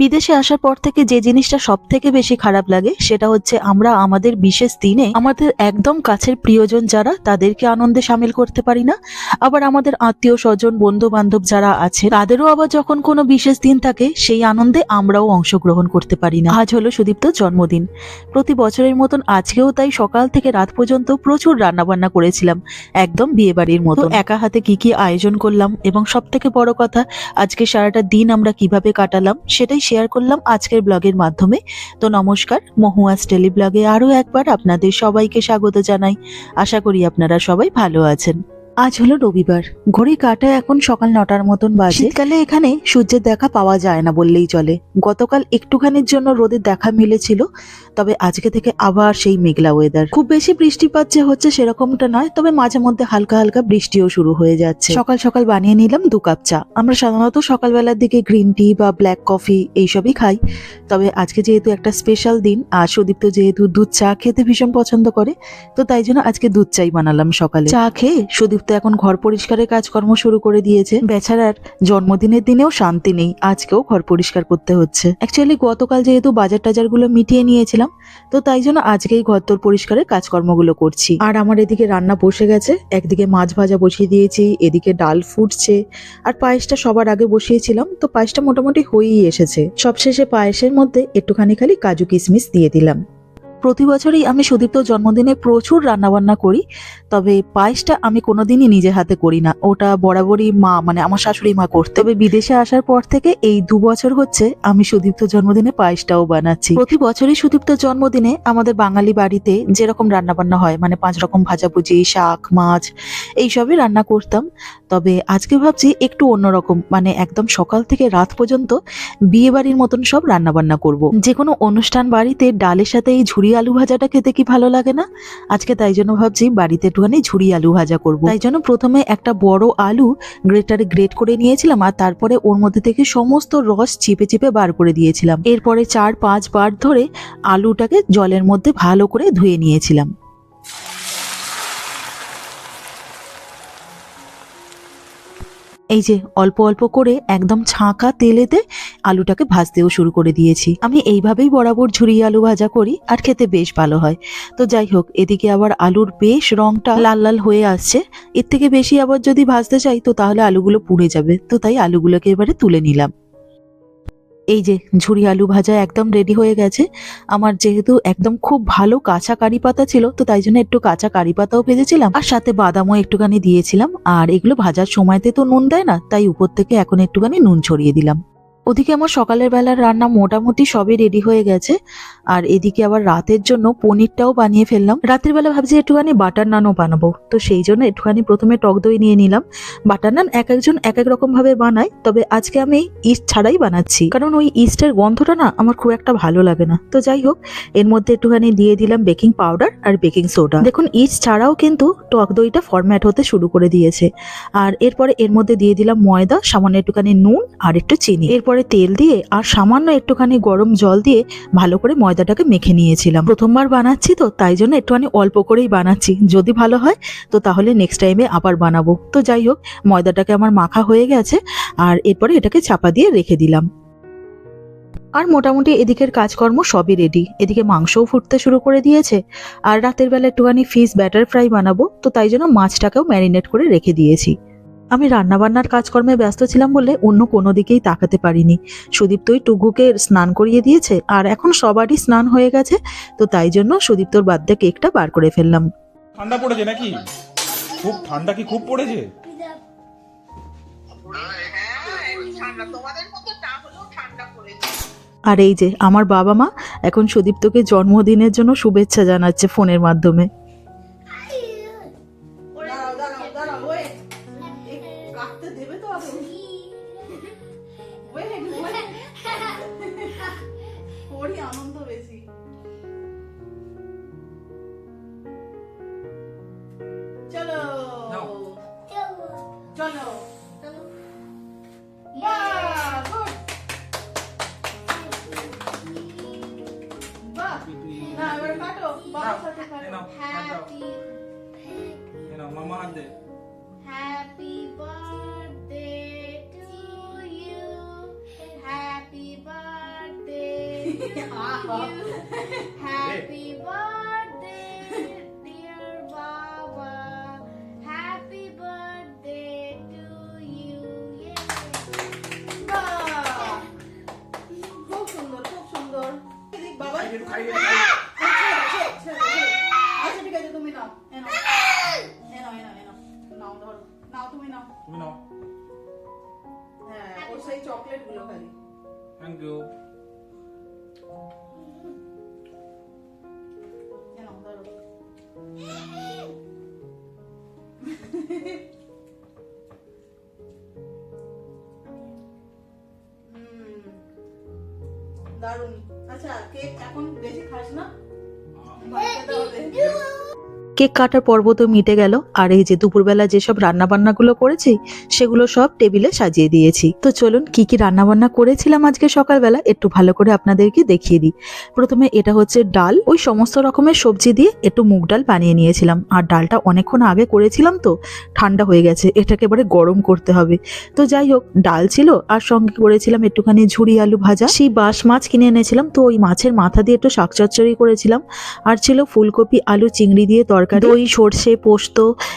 বিদেশে আসার পর থেকে যে জিনিসটা সব থেকে বেশি খারাপ লাগে, সেটা হচ্ছে আমরা আমাদের বিশেষ দিনে আমাদের একদম কাছের প্রিয়জন যারা, তাদেরকে আনন্দে সামিল করতে পারি না। আবার আমাদের আত্মীয় স্বজন বন্ধু বান্ধব যারা আছে, তাদেরও আবার যখন কোনো বিশেষ দিন থাকে, সেই আনন্দে আমরাও অংশগ্রহণ করতে পারি না। আজ হলো সুদীপ্ত জন্মদিন। প্রতি বছরের মতন আজকেও তাই সকাল থেকে রাত পর্যন্ত প্রচুর রান্নাবান্না করেছিলাম, একদম বিয়ে বাড়ির মতো একা হাতে কি কি আয়োজন করলাম এবং সব থেকে বড় কথা, আজকে সারাটা দিন আমরা কীভাবে কাটালাম, সেটাই শেয়ার করলাম আজকের ব্লগের মাধ্যমে। তো নমস্কার, মহুয়াস টেলি ব্লগে আরও একবার আপনাদের সবাইকে স্বাগত জানাই। আশা করি আপনারা সবাই ভালো আছেন। আজ হলো রবিবার। ঘড়ি কাটায় এখন সকাল নটার মতন বাজে। শীতকালে এখানে সূর্যের দেখা পাওয়া যায় না বললেই চলে। গতকাল একটুখানির জন্য রোদের দেখা মিলেছিল তবে আজকে থেকে আবার সেই মেঘলা ওয়েদার খুব বেশি বৃষ্টিপাত যে হচ্ছে সেরকমটা নয় তবে মাঝে মধ্যে হালকা হালকা বৃষ্টিও শুরু হয়ে যাচ্ছে। সকাল সকাল বানিয়ে নিলাম দু কাপ চা। আমরা সাধারণত সকালবেলার দিকে গ্রিন টি বা ব্ল্যাক কফি এইসবই খাই। তবে আজকে যেহেতু একটা স্পেশাল দিন আর সুদীপ্ত যেহেতু দুধ চা খেতে ভীষণ পছন্দ করে তো তাই জন্য আজকে দুধ চাই বানালাম সকালে। চা খেয়ে সুদীপ্ত এখন ঘর পরিষ্কারের কাজকর্ম শুরু করে দিয়েছে। বেচারার জন্মদিনের দিনেও শান্তি নেই। আজকেও ঘর পরিষ্কার করতে হচ্ছে। অ্যাকচুয়ালি গতকাল যেহেতু বাজার টাজারগুলো মিটিয়ে নিয়েছিলাম, তো তাই জন্য আজকেই ঘর তোর পরিষ্কারের কাজকর্মগুলো করছি। আর আমার এদিকে রান্না বসে গেছে। একদিকে মাছ ভাজা বসিয়ে দিয়েছি, এদিকে ডাল ফুটছে। আর পায়েসটা সবার আগে বসিয়েছিলাম, তো পায়েসটা মোটামুটি হয়েই এসেছে। সবশেষে পায়েসের মধ্যে একটুখানি খালি কাজু কিশমিশ দিয়ে দিলাম। প্রতি বছরই আমি সুদীপ্ত জন্মদিনে প্রচুর রান্নাবান্না করি, তবে পায়েসটা আমি কোনোদিনই নিজে হাতে করি না। ওটা বরাবরই মা মানে আমার শাশুড়ি মা করতে তবে বিদেশে আসার পর থেকে এই দু বছর হচ্ছে আমি সুদীপ্ত জন্মদিনে পায়েসটাও বানাচ্ছি। প্রতি বছরই সুদীপ্ত জন্মদিনে আমাদের বাঙালি বাড়িতে যেরকম রান্নাবান্না হয় মানে পাঁচ রকম ভাজাভুজি, শাক, মাছ, এইসবই রান্না করতাম। তবে আজকে ভাবছি একটু অন্যরকম মানে একদম সকাল থেকে রাত পর্যন্ত বিয়ে বাড়ির মতন সব রান্নাবান্না করব। যে কোনো অনুষ্ঠান বাড়িতে ডালের সাথে এই ঝুরি আলু ভাজাটা খেতে কি ভালো লাগে না? আজকে তাই জন্য ভাবছি বাড়িতে একটুখানি ঝুড়ি আলু ভাজা করব। তাই জন্য প্রথমে একটা বড় আলু গ্রেটারে গ্রেট করে নিয়েছিলাম আর তারপরে ওর মধ্যে থেকে সমস্ত রস চিপে চিপে বার করে দিয়েছিলাম। এরপরে চার পাঁচ বার ধরে আলুটাকে জলের মধ্যে ভালো করে ধুয়ে নিয়েছিলাম। এই যে অল্প অল্প করে একদম ছাঁকা তেলেতে আলুটাকে ভাজতেও শুরু করে দিয়েছি। আমি এইভাবেই বরাবর ঝুরিয়ে আলু ভাজা করি, আর খেতে বেশ ভালো হয়। তো যাই হোক, এদিকে আবার আলুর বেশ রংটা লাল লাল হয়ে আসছে। এর থেকে বেশি আবার যদি ভাজতে চাই, তো তাহলে আলুগুলো পুড়ে যাবে। তো তাই আলুগুলোকে এবারে তুলে নিলাম। এই যে ঝুড়ি আলু ভাজা একদম রেডি হয়ে গেছে। আমার যেহেতু একদম খুব ভালো কাঁচা কারি পাতা ছিল, তো তাই জন্য একটু কাঁচা কারি পাতাও ভেজেছিলাম। আর সাথে বাদামও একটুখানি দিয়েছিলাম। আর এগুলো ভাজার সময়তে তো নুন দেয় না, তাই উপর থেকে এখন একটুখানি নুন ছড়িয়ে দিলাম। ওদিকে আমার সকালের বেলার রান্না মোটামুটি সবই রেডি হয়ে গেছে। আর এদিকে আবার রাতের জন্য পনিরটাও বানিয়ে ফেললাম। রাতের বেলা ভাবছি একটুখানি বাটার নানও বানাবো। তো সেই জন্য একটুখানি প্রথমে টক দই নিয়ে নিলাম। বাটার নান এক একজন এক এক রকম ভাবে বানায়, তবে আজকে আমি ইস্ট ছাড়াই বানাচ্ছি। কারণ ওই ইস্টের গন্ধটা না আমার খুব একটা ভালো লাগে না। তো যাই হোক, এর মধ্যে একটুখানি দিয়ে দিলাম বেকিং পাউডার আর বেকিং সোডা। দেখুন, ইস্ট ছাড়াও কিন্তু টক দইটা ফরম্যাট হতে শুরু করে দিয়েছে। আর এরপরে এর মধ্যে দিয়ে দিলাম ময়দা, সামান্য একটুখানি নুন আর একটু চিনি। এরপরে তেল দিয়ে আর সামান্য একটুখানি গরম জল দিয়ে ভালো করে ময়দাটাকে মেখে নিয়েছিলাম। প্রথমবার বানাচ্ছি তো, তাই জন্য একটুখানি অল্প করেই বানাচ্ছি। যদি ভালো হয়, তো তাহলে নেক্সট টাইমে আবার বানাবো। তো যাই হোক, ময়দাটাকে আমার মাখা হয়ে গেছে আর এরপরে এটাকে চাপা দিয়ে রেখে দিলাম। আর মোটামুটি এদিকের কাজকর্ম সবই রেডি এদিকে মাংসও ফুটতে শুরু করে দিয়েছে আর রাতের বেলা একটুখানি ফিশ ব্যাটার ফ্রাই বানাবো। তো তাই জন্য মাছটাকেও ম্যারিনেট করে রেখে দিয়েছি। আমি রান্নাবান্নার কাজকর্মে ব্যস্ত ছিলাম বলে অন্য কোনো দিকেই তাকাতে পারিনি। সুদীপ সুদীপ্তই টুকুকে স্নান করিয়ে দিয়েছে আর এখন সবারই স্নান হয়ে গেছে তো তাই জন্য সুদীপ্তর বার্থডে কেকটা বার করে ফেললাম। ঠান্ডা পড়েছে নাকি? খুব ঠান্ডা কি খুব পড়েছে? আর এই যে আমার বাবা মা এখন সুদীপ্তকে জন্মদিনের জন্য শুভেচ্ছা জানাচ্ছে ফোনের মাধ্যমে। চলো বাহ গুড বাহ না এবার কাটো বাবার সাথে কাটো মামা হাত দে Happy birthday to you. Happy birthday. সেই চকলেটগুলো খালি থ্যাংক ইউ দারুণ। আচ্ছা কেক এখন বেশি খাস না? কেক কাটার পর্ব তো মিটে গেল। আর এই যে দুপুরবেলা যেসব রান্না বান্নাগুলো করেছি, সেগুলো সব টেবিলে সাজিয়ে দিয়েছি। তো চলুন, কি কি রান্না বান্না করেছিলাম আজকে সকালবেলা একটু ভালো করে আপনাদেরকে দেখিয়ে দিই। প্রথমে এটা হচ্ছে ডাল। ওই সমস্ত রকমের সবজি দিয়ে একটু মুগ ডাল বানিয়ে নিয়েছিলাম। আর ডালটা অনেকক্ষণ আগে করেছিলাম তো, ঠান্ডা হয়ে গেছে। এটাকে এবারে গরম করতে হবে। তো যাই হোক, ডাল ছিল, আর সঙ্গে করেছিলাম একটুখানি ঝুড়ি আলু ভাজা। সেই বাঁশ মাছ কিনে এনেছিলাম, তো ওই মাছের মাথা দিয়ে একটু শাক করেছিলাম। আর ছিল ফুলকপি, আলু, চিংড়ি দিয়ে তরকারি। দই সর্ষে পোস্ত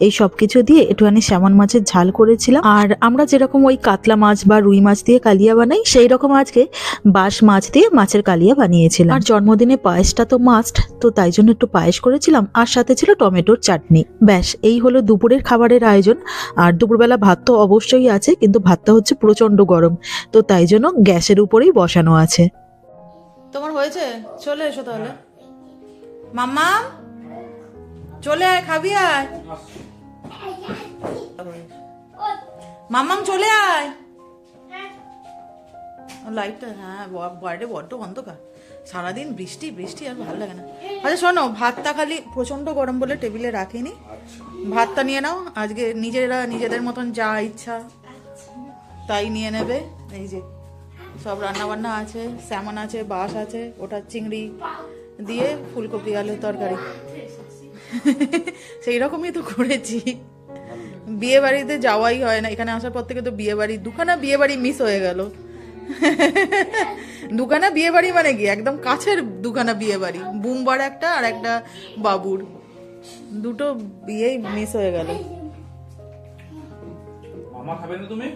এই সব কিছু দিয়ে একটুখানি স্যামন মাছের ঝাল করেছিলাম। আর আমরা যেরকম ওই কাতলা মাছ বা রুই মাছ দিয়ে কালিয়া বানাই সেই রকম আজকে বাঁশ মাছ দিয়ে মাছের কালিয়া বানিয়েছিলাম। আর জন্মদিনে পায়েসটা তো মাস্ট তো তাই জন্য একটু পায়েস করেছিলাম আর সাথে ছিল টমেটোর চাটনি। ব্যাস এই হলো দুপুরের খাবারের আয়োজন। আর দুপুরবেলা ভাত তো অবশ্যই আছে কিন্তু ভাতটা হচ্ছে প্রচণ্ড গরম তো তাই জন্য গ্যাসের উপরেই বসানো আছে। তোমার হয়েছে? চলে এসো তাহলে। মাম্মা? চলে আয়, খাবি আয়। মাম্মাম চলে আয়। লাইটটা হ্যাঁ বাইরে বড্ড অন্ধকার। সারাদিন বৃষ্টি বৃষ্টি, আর ভালো লাগে না। আচ্ছা শোনো, ভাতটা খালি প্রচণ্ড গরম বলে টেবিলে রাখিনি। ভাতটা নিয়ে নাও, আজকে নিজেরা নিজেদের মতন যা ইচ্ছা তাই নিয়ে নেবে। এই যে, সব রান্না বান্না আছে, স্যামন আছে বাস আছে, ওটা চিংড়ি দিয়ে ফুলকপি, আলুর তরকারি। সেই রকমই তো করেছি। বিয়ে বাড়িতে যাওয়াই হয় না। এখানে আসার পর থেকে তো বিয়ে বাড়ি দুখানা বিয়ে বাড়ি মিস হয়ে গেল। দুখানা বিয়ে বাড়ি মানে কি? একদম কাছের দুখানা বিয়ে বাড়ি বুমবার একটা আর একটা বাবুর। দুটো বিয়েই মিস হয়ে গেল। মামা খাবে না তুমি?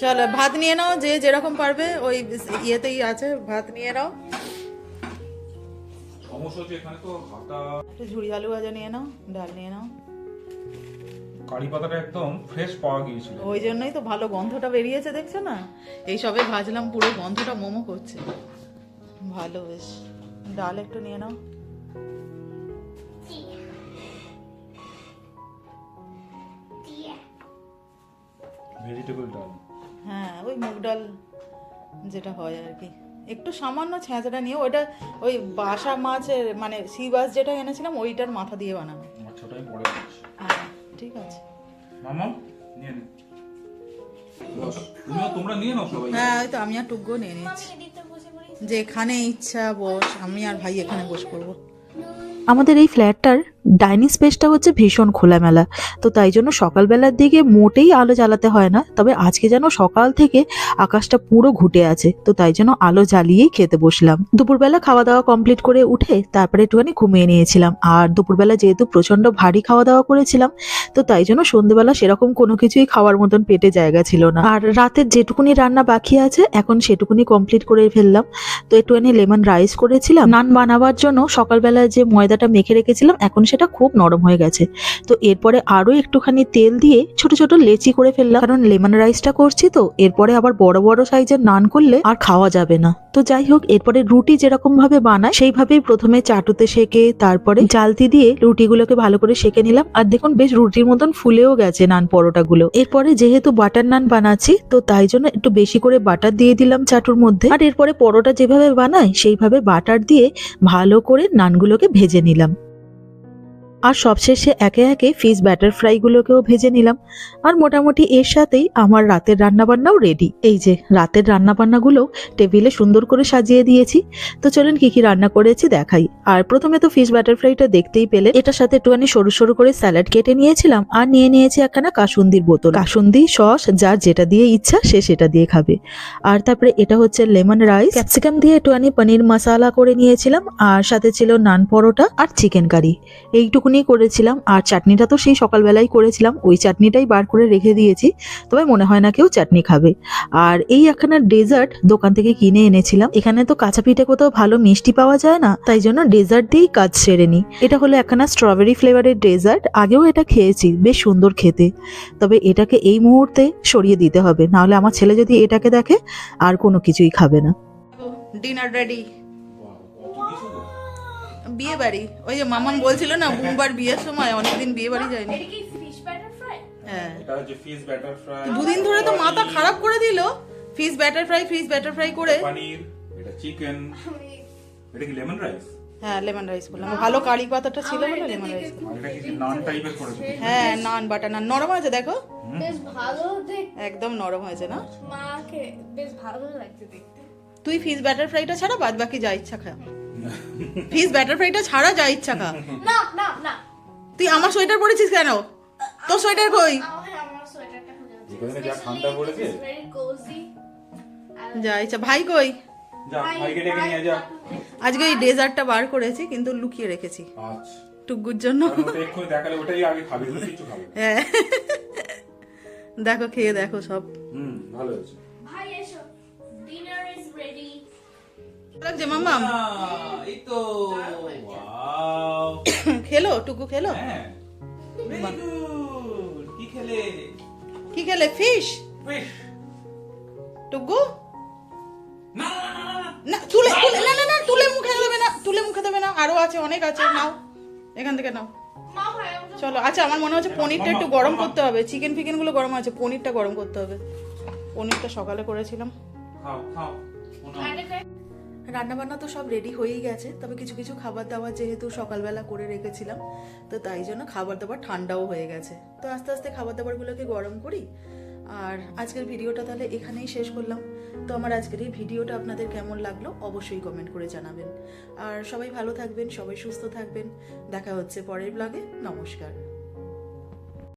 চলো ভাত নিয়ে নাও যে যেরকম পারবে ওই ইয়েতেই আছে ভাত নিয়ে নাও। সমস্যা হচ্ছে এখানে তো হাতা একটু ঝুড়ি আলু ভাজা নিয়ে নাও ডাল নিয়ে নাও। কারি পাতাটা একদম ফ্রেশ পাওয়া গিয়েছিল। ওই জন্যই তো ভালো গন্ধটা বেরিয়েছে দেখছ না? এই সবে ভাজলাম পুরো গন্ধটা মোমো করছে। ভালো বেশ। ডাল একটু নিয়ে নাও। ভেজিটেবল ডাল। হ্যাঁ ওই মুগ ডাল যেটা হয় আর কি। একটু সামান্য ছেঁচাটা নিয়ে ওইটা ওই বাসা মাছের মানে সি বাস যেটা এনেছিলাম ওইটার মাথা দিয়ে বানানো হ্যাঁ ঠিক আছে। মামা নিয়ে নে। বস তুমিও তোমরা নিয়ে নাও সবাই। হ্যাঁ ওই তো আমি আর টুকগো নিয়ে নিচ্ছি যেখানে ইচ্ছা বস আমি আর ভাই এখানে বস পড়ব। আমাদের এই ফ্ল্যাটটার ডাইনিং স্পেসটা হচ্ছে ভীষণ খোলামেলা। তো তাই জন্য সকালবেলার দিকে মোটেই আলো জ্বালাতে হয় না, তবে আজকে যেন সকাল থেকে আকাশটা পুরো ঘুটে আছে, তো তাই জন্য আলো জ্বালিয়েই খেতে বসলাম। দুপুরবেলা খাওয়া দাওয়া কমপ্লিট করে উঠে তারপরে একটুখানি ঘুমিয়ে নিয়েছিলাম, আর দুপুরবেলা যেহেতু প্রচণ্ড ভারী খাওয়া দাওয়া করেছিলাম, তো তাই জন্য সন্ধ্যেবেলা সেরকম কোনো কিছুই খাওয়ার মতন পেটে জায়গা ছিল না। আর রাতের যেটুকুনি রান্না বাকি আছে, এখন সেটুকুনি কমপ্লিট করে ফেললাম, তো একটুখানি লেমন রাইস করেছিলাম। নান বানাবার জন্য সকালবেলা যে ময়দাটা মেখে রেখেছিলাম, এখন সেটা খুব নরম হয়ে গেছে। তো এরপরে আরও একটুখানি তেল দিয়ে ছোট ছোট লেচি করে ফেললাম। কারণ লেমন রাইসটা করছি তো, এরপরে আবার বড় বড় সাইজের নান করলে আর খাওয়া যাবে না। তো যাই হোক, এরপরে রুটি যেরকম ভাবে বানায় সেইভাবেই প্রথমে চাটুতে সেকে, তারপরে জালতি দিয়ে রুটিগুলোকে ভালো করে সেকে নিলাম। আর দেখুন, বেশ রুটির মতন ফুলেও গেছে নান পরোটাগুলো। এরপরে যেহেতু বাটার নান বানাচ্ছি, তো তাই জন্য একটু বেশি করে বাটার দিয়ে দিলাম চাটুর মধ্যে। আর এরপরে পরোটা যেভাবে বানায় সেইভাবে বাটার দিয়ে ভালো করে নানগুলোকে ভেজে নিলাম। আর সবশেষে একে একে ফিশ ব্যাটার ফ্রাইগুলোকেও ভেজে নিলাম। আর মোটামুটি এর সাথেই আমার রাতের রান্নাবান্নাও রেডি এই যে, রাতের রান্নাবান্নাগুলো টেবিলে সুন্দর করে সাজিয়ে দিয়েছি। তো চলুন কি কি রান্না করেছি দেখাই। আর প্রথমে তো ফিস ব্যাটার ফ্রাইটা দেখতেই পেলে। এটার সাথে একটুখানি সরু সরু করে স্যালাড কেটে নিয়েছিলাম আর নিয়ে নিয়েছি একখানা কাসুন্দির বোতল। কাসুন্দি সস যার যেটা দিয়ে ইচ্ছা সে সেটা দিয়ে খাবে। আর তারপরে এটা হচ্ছে লেমন রাইস। ক্যাপসিকাম দিয়ে একটুখানি পনির মশালা করে নিয়েছিলাম। আর সাথে ছিল নান পরোটা আর চিকেন কারি। এইটুকুনি করেছিলাম, আর চাটনিটা তো সেই সকালবেলাই করেছিলাম, ওই চাটনিটাই বার করে রেখে দিয়েছি, তবে মনে হয় না কেউ চাটনি খাবে। আর এই একখানা ডেজার্ট দোকান থেকে কিনে এনেছিলাম, এখানে তো কাঁচা পিঠে কোথাও ভালো মিষ্টি পাওয়া যায় না, তাই জন্য ডেজার্ট দিয়েই কাজ সেরে নিই। এটা হলো একখানা স্ট্রবেরি ফ্লেভারের ডেজার্ট, আগেও এটা খেয়েছি, বেশ সুন্দর খেতে। তবে এটাকে এই মুহূর্তে সরিয়ে দিতে হবে, নাহলে আমার ছেলে যদি এটাকে দেখে, আর কোনো কিছুই খাবে না। Dinner ready. বিয়ে বাড়ি ওই যে মামাম বলছিল না বুমবার বিয়ের সময় অনেকদিন বিয়ে বাড়ি যায়নি। এটা কি ফিশ ব্যাটার ফ্রাই হ্যাঁ। এটা হচ্ছে ফিশ ব্যাটার ফ্রাই দুদিন ধরে তো মাথা খারাপ করে দিল। Fish batter fry fish batter fry করে। এটা চিকেন এটা কি লেমন রাইস হ্যাঁ লেমন রাইস বললাম। ভালো কারি পাতাটা ছিল বলে লেমন রাইস নান টাইপের করেছে? হ্যাঁ নান বাটার নান নরম আছে দেখো। বেশ ভালো একদম নরম হয়েছে না? মাকে বেশ ভালো লাগছে দেখতে। তুই ফিশ ব্যাটার ফ্রাইটা ছাড়া বাদ বাকি যা ইচ্ছা খা। ফিশ ব্যাটার ফ্রাইটা ছাড়া যা ইচ্ছা খা। না না না। তুই আমার সোয়েটার পরেছিস কেন? তোর সোয়েটার কই? আছে যা ইচ্ছা। ভাই কই? আজকে এই ডেজার্টটা বার করেছি কিন্তু লুকিয়ে রেখেছি। আচ্ছা। টুকুর জন্য। হ্যাঁ। দেখো খেয়ে দেখো সব। হুম ভালো হয়েছে। লাগছে এই তো ওয়াও খেলো টুকু খেলো হ্যাঁ কি খেলে কি খেলে ফিশ ফিশ টুকু না তুলে তুলে না না না তুলে মুখে দেবে না তুলে মুখে দেবে না আরও আছে অনেক আছে নাও। এখান থেকে নাও। মা ভাই আমাকে চলো আচ্ছা আমার মনে হচ্ছে পনিরটা একটু গরম করতে হবে চিকেন ফিকেনগুলো গরম আছে পনিরটা গরম করতে হবে। পনিরটা সকালে করেছিলাম। খাও খাও। রান্নাবান্না তো সব রেডি হয়েই গেছে, তবে কিছু কিছু খাবার দাবার যেহেতু সকালবেলা করে রেখেছিলাম, তো তাই জন্য খাবার দাবার ঠান্ডাও হয়ে গেছে। তো আস্তে আস্তে খাবার দাবারগুলোকে গরম করি। আর আজকের ভিডিওটা তাহলে এখানেই শেষ করলাম। তো আমার আজকের এই ভিডিওটা আপনাদের কেমন লাগল অবশ্যই কমেন্ট করে জানাবেন। আর সবাই ভালো থাকবেন, সবাই সুস্থ থাকবেন। দেখা হচ্ছে পরের ব্লগে নমস্কার।